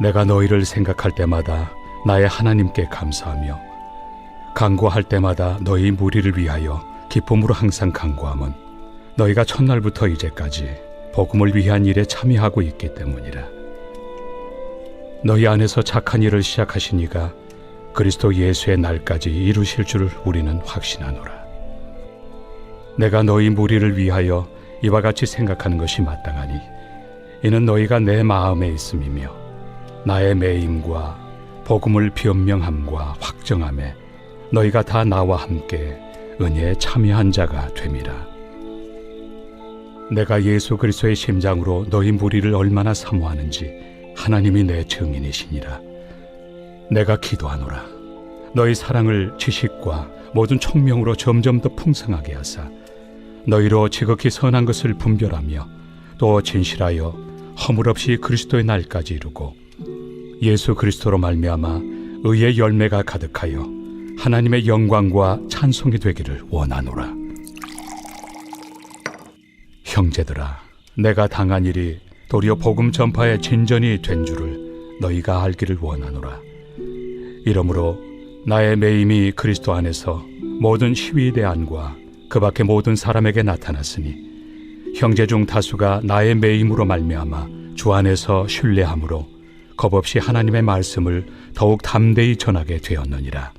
내가 너희를 생각할 때마다 나의 하나님께 감사하며 간구할 때마다 너희 무리를 위하여 기쁨으로 항상 간구함은 너희가 첫날부터 이제까지 복음을 위한 일에 참여하고 있기 때문이라. 너희 안에서 착한 일을 시작하신 이가 그리스도 예수의 날까지 이루실 줄을 우리는 확신하노라. 내가 너희 무리를 위하여 이와 같이 생각하는 것이 마땅하니 이는 너희가 내 마음에 있음이며 나의 매임과 복음을 변명함과 확정함에 너희가 다 나와 함께 은혜에 참여한 자가 됨이라. 내가 예수 그리스도의 심장으로 너희 무리를 얼마나 사모하는지 하나님이 내 증인이시니라. 내가 기도하노라. 너희 사랑을 지식과 모든 총명으로 점점 더 풍성하게 하사 너희로 지극히 선한 것을 분별하며 또 진실하여 허물 없이 그리스도의 날까지 이루고 예수 그리스도로 말미암아 의의 열매가 가득하여 하나님의 영광과 찬송이 되기를 원하노라. 형제들아, 내가 당한 일이 도리어 복음 전파의 진전이 된 줄을 너희가 알기를 원하노라. 이러므로 나의 매임이 그리스도 안에서 모든 시위대안과 그 밖의 모든 사람에게 나타났으니 형제 중 다수가 나의 매임으로 말미암아 주 안에서 신뢰함으로 겁없이 하나님의 말씀을 더욱 담대히 전하게 되었느니라.